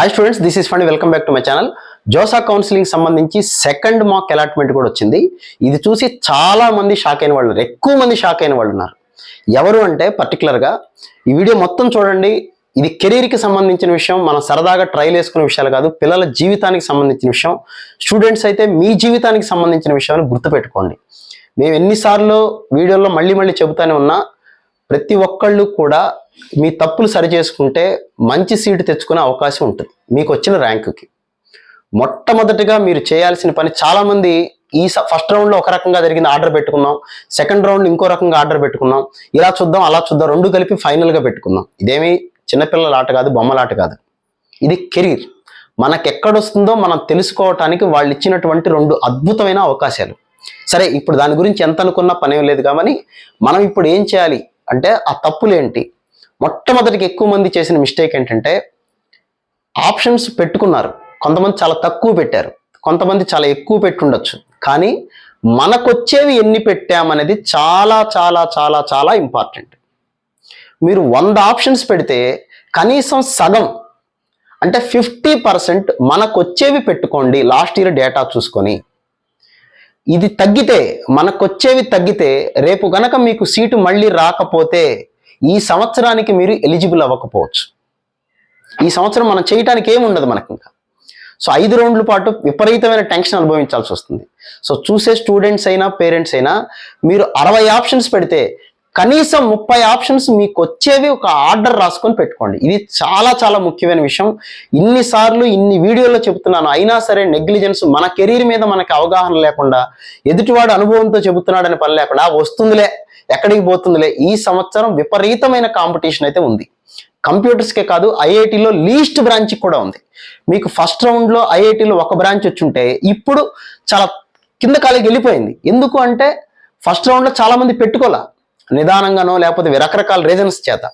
Hi students this is fund welcome back to my channel JoSAA counselling సంబంధించి second mock allotment కూడా వచ్చింది. ఇది చూసి చాలా మంది షాక్ అయిన వాళ్ళు ఉన్నారు. ఎక్కువ మంది షాక్ అయిన వాళ్ళు ఉన్నారు ఎవరు అంటే పర్టికులర్గా ఈ వీడియో మొత్తం చూడండి. ఇది కెరీర్కి సంబంధించిన విషయం. మనం సరదాగా ట్రైల్ వేసుకునే విషయాలు కాదు. పిల్లల జీవితానికి సంబంధించిన విషయం. స్టూడెంట్స్ అయితే మీ జీవితానికి సంబంధించిన విషయాన్ని గుర్తుపెట్టుకోండి. మేము ఎన్నిసార్లు వీడియోలో మళ్ళీ మళ్ళీ చెబుతానే ఉన్నా ప్రతి ఒక్కళ్ళు కూడా మీ తప్పులు సరి చేసుకుంటే మంచి సీటు తెచ్చుకునే అవకాశం ఉంటుంది. మీకు వచ్చిన ర్యాంకుకి. మొట్టమొదటిగా మీరు చేయాల్సిన పని చాలామంది ఈ ఫస్ట్ రౌండ్లో ఒక రకంగా జరిగింది ఆర్డర్ పెట్టుకున్నాం సెకండ్ రౌండ్ ఇంకో రకంగా ఆర్డర్ పెట్టుకున్నాం ఇలా చూద్దాం అలా చూద్దాం రెండు కలిపి ఫైనల్గా పెట్టుకుందాం. ఇదేమి చిన్నపిల్లల ఆట కాదు బొమ్మలాట కాదు. ఇది కెరీర్. మనకు ఎక్కడొస్తుందో మనం తెలుసుకోవటానికి వాళ్ళు ఇచ్చినటువంటి రెండు అద్భుతమైన అవకాశాలు. సరే ఇప్పుడు దాని గురించి ఎంత అనుకున్నా పనేం లేదు కాబట్టి మనం ఇప్పుడు ఏం చేయాలి? అంటే ఆ తప్పులేంటి? మొట్టమొదటికి ఎక్కువ మంది చేసిన మిస్టేక్ ఏంటంటే ఆప్షన్స్ పెట్టుకున్నారు. కొంతమంది చాలా తక్కువ పెట్టారు. కొంతమంది చాలా ఎక్కువ పెట్టుండొచ్చు. కానీ మనకొచ్చేవి ఎన్ని పెట్టామనేది చాలా చాలా చాలా చాలా ఇంపార్టెంట్. మీరు వంద ఆప్షన్స్ పెడితే కనీసం సగం అంటే ఫిఫ్టీ పర్సెంట్ మనకొచ్చేవి పెట్టుకోండి లాస్ట్ ఇయర్ డేటా చూసుకొని. ఇది తగ్గితే మనకొచ్చేవి తగ్గితే రేపు గనక మీకు సీటు మళ్ళీ రాకపోతే ఈ సంవత్సరానికి మీరు ఎలిజిబుల్ అవ్వకపోవచ్చు. ఈ సంవత్సరం మనం చేయటానికి ఏమి ఉండదు మనకి ఇంకా. సో ఐదు రౌండ్ల పాటు విపరీతమైన టెన్షన్ అనుభవించాల్సి వస్తుంది. సో చూసే స్టూడెంట్స్ అయినా పేరెంట్స్ అయినా మీరు అరవై ఆప్షన్స్ పెడితే కనీసం ముప్పై ఆప్షన్స్ మీకు వచ్చేవి ఒక ఆర్డర్ రాసుకొని పెట్టుకోండి. ఇది చాలా చాలా ముఖ్యమైన విషయం. ఇన్నిసార్లు ఇన్ని వీడియోల్లో చెబుతున్నాను. అయినా సరే నెగ్లిజెన్స్ మన కెరీర్ మీద మనకి అవగాహన లేకుండా ఎదుటివాడు అనుభవంతో చెబుతున్నాడని పని లేకుండా వస్తుందిలే ఎక్కడికి పోతుందిలే. ఈ సంవత్సరం విపరీతమైన కాంపిటీషన్ అయితే ఉంది. కంప్యూటర్స్కే కాదు ఐఐటిలో లీస్ట్ బ్రాంచ్ కూడా ఉంది. మీకు ఫస్ట్ రౌండ్లో ఐఐటిలో ఒక బ్రాంచ్ వచ్చి ఉంటే ఇప్పుడు చాలా కింద కాలికి వెళ్ళిపోయింది. ఎందుకు అంటే ఫస్ట్ రౌండ్లో చాలామంది పెట్టుకోలే. నిదానంగానో లేకపోతే రకరకాల రీజన్స్ చేత.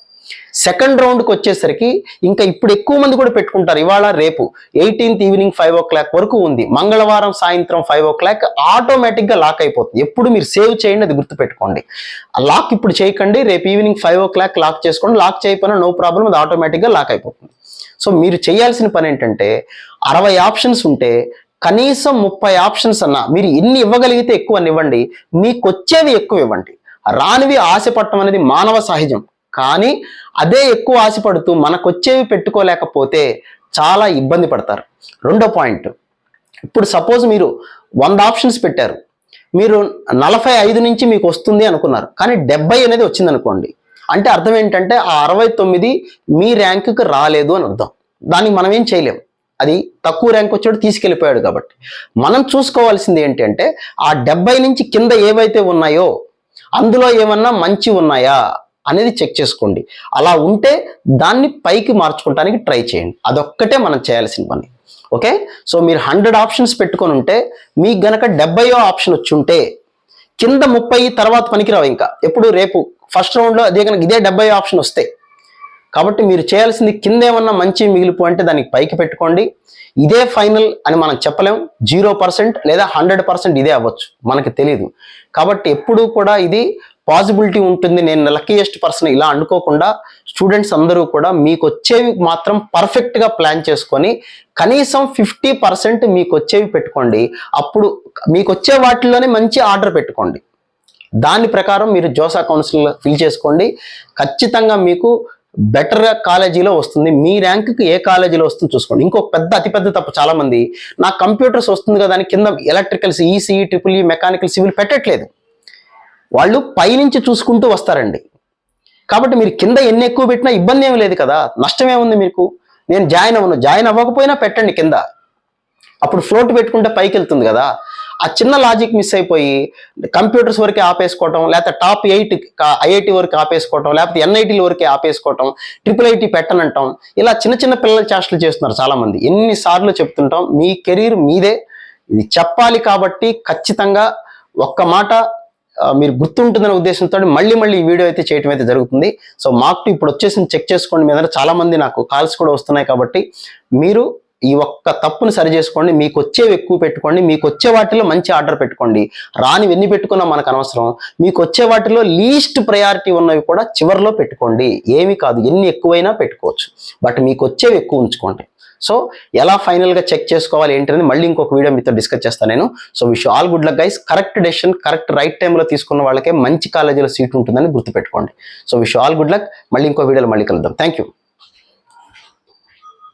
సెకండ్ రౌండ్కి వచ్చేసరికి ఇంకా ఇప్పుడు ఎక్కువ మంది కూడా పెట్టుకుంటారు. ఇవాళ రేపు eighteenth evening five o'clock వరకు ఉంది. మంగళవారం సాయంత్రం ఫైవ్ ఓ క్లాక్ ఆటోమేటిక్గా లాక్ అయిపోతుంది. ఎప్పుడు మీరు సేవ్ చేయండి అది గుర్తుపెట్టుకోండి. లాక్ ఇప్పుడు చేయకండి. రేపు evening five o'clock lock చేసుకోండి. లాక్ చేయకపోయినా నో ప్రాబ్లం అది ఆటోమేటిక్గా లాక్ అయిపోతుంది. సో మీరు చేయాల్సిన పని ఏంటంటే అరవై ఆప్షన్స్ ఉంటే కనీసం ముప్పై ఆప్షన్స్ అన్నా మీరు ఎన్ని ఇవ్వగలిగితే ఎక్కువ ఇవ్వండి. మీకు వచ్చేవి ఎక్కువ ఇవ్వండి. రానివి ఆశపడటం అనేది మానవ సహజం. కానీ అదే ఎక్కువ ఆశపడుతూ మనకొచ్చేవి పెట్టుకోలేకపోతే చాలా ఇబ్బంది పడతారు. రెండో పాయింట్. ఇప్పుడు సపోజ్ మీరు వంద ఆప్షన్స్ పెట్టారు. మీరు నలభై ఐదు నుంచి మీకు వస్తుంది అనుకున్నారు. కానీ డెబ్బై అనేది వచ్చింది అనుకోండి అంటే అర్థం ఏంటంటే ఆ అరవై తొమ్మిది మీ ర్యాంకుకి రాలేదు అని అర్థం. దానికి మనం ఏం చేయలేం. అది తక్కువ ర్యాంక్ వచ్చాడు తీసుకెళ్ళిపోయాడు కాబట్టి. మనం చూసుకోవాల్సింది ఏంటంటే ఆ డెబ్బై నుంచి కింద ఏవైతే ఉన్నాయో అందులో ఏమన్నా మంచి ఉన్నాయా అనేది చెక్ చేసుకోండి. అలా ఉంటే దాన్ని పైకి మార్చుకోవడానికి ట్రై చేయండి. అదొక్కటే మనం చేయాల్సిన పని. ఓకే? సో మీరు హండ్రెడ్ ఆప్షన్స్ పెట్టుకొని ఉంటే మీకు గనక డెబ్బయో ఆప్షన్ వచ్చి ఉంటే కింద ముప్పై తర్వాత పనికిరావు ఇంకా. ఎప్పుడు? రేపు. ఫస్ట్ రౌండ్లో అదే కనుక ఇదే డెబ్బై ఆప్షన్ వస్తాయి కాబట్టి మీరు చేయాల్సింది కింద ఏమన్నా మంచి మిగిలిపో అంటే దానికి పైకి పెట్టుకోండి. ఇదే ఫైనల్ అని మనం చెప్పలేం. జీరో పర్సెంట్ లేదా హండ్రెడ్ పర్సెంట్ ఇదే అవ్వచ్చు. మనకి తెలియదు కాబట్టి ఎప్పుడూ కూడా ఇది పాసిబిలిటీ ఉంటుంది. నేను లక్కీయెస్ట్ పర్సన్ ఇలా అనుకోకుండా స్టూడెంట్స్ అందరూ కూడా మీకు వచ్చేవి మాత్రం పర్ఫెక్ట్గా ప్లాన్ చేసుకొని కనీసం ఫిఫ్టీ పర్సెంట్ మీకు వచ్చేవి పెట్టుకోండి. అప్పుడు మీకు వచ్చే వాటిలోనే మంచి ఆర్డర్ పెట్టుకోండి. దాని ప్రకారం మీరు జోసా కౌన్సిల్ ఫిల్ చేసుకోండి. ఖచ్చితంగా మీకు బెటర్ కాలేజీలో వస్తుంది. మీ ర్యాంక్కి ఏ కాలేజీలో వస్తుంది చూసుకోండి. ఇంకో పెద్ద అతిపెద్ద తప్పు చాలా మంది నా కంప్యూటర్స్ వస్తుంది కదా అని కింద electricals ECE triple E mechanical civil పెట్టట్లేదు. వాళ్ళు పైనుంచి చూసుకుంటూ వస్తారండి. కాబట్టి మీరు కింద ఎన్ని ఎక్కువ పెట్టినా ఇబ్బంది ఏమి లేదు కదా. నష్టం ఏముంది మీకు? నేను జాయిన్ అవ్వను. జాయిన్ అవ్వకపోయినా పెట్టండి కింద. అప్పుడు ఫ్లోట్ పెట్టుకుంటే పైకి వెళ్తుంది కదా. ఆ చిన్న లాజిక్ మిస్ అయిపోయి కంప్యూటర్స్ వరకే ఆపేసుకోవటం లేకపోతే టాప్ ఎయిట్ ఐఐటి వరకు ఆపేసుకోవటం లేకపోతే ఎన్ఐటీల వరకే ఆపేసుకోవటం ట్రిపుల్ ఐటీ పెట్టనంటాం. ఇలా చిన్న చిన్న పిల్లల చేష్టలు చేస్తున్నారు చాలామంది. ఎన్నిసార్లు చెప్తుంటాం మీ కెరీర్ మీదే. ఇది చెప్పాలి కాబట్టి ఖచ్చితంగా ఒక్క మాట మీరు గుర్తుంటుందనే ఉద్దేశంతో మళ్ళీ మళ్ళీ ఈ వీడియో అయితే చేయడం అయితే జరుగుతుంది. సో మాకు ఇప్పుడు వచ్చేసి చెక్ చేసుకోండి మీద చాలామంది చాలా మంది నాకు కాల్స్ కూడా వస్తున్నాయి కాబట్టి మీరు ఈ ఒక్క తప్పును సరి చేసుకోండి మీకు వచ్చేవి ఎక్కువ పెట్టుకోండి మీకు వచ్చే వాటిలో మంచి ఆర్డర్ పెట్టుకోండి. రాని ఎన్ని పెట్టుకున్నా మనకు అనవసరం. మీకు వచ్చే వాటిలో లీస్ట్ ప్రయారిటీ ఉన్నవి కూడా చివరిలో పెట్టుకోండి. ఏమి కాదు ఎన్ని ఎక్కువైనా పెట్టుకోవచ్చు. బట్ మీకు వచ్చేవి ఎక్కువ ఉంచుకోండి. సో ఎలా ఫైనల్గా చెక్ చేసుకోవాలి ఏంటనేది మళ్ళీ ఇంకొక వీడియో మీతో డిస్కస్ చేస్తాను నేను. So wish all good luck guys. Correct decision correct right టైంలో తీసుకున్న వాళ్ళకే మంచి కాలేజీలో సీట్ ఉంటుందని గుర్తుపెట్టుకోండి. So wish all good luck. మళ్ళీ ఇంకో వీడియోలో మళ్ళీ కలుద్దాం. Thank you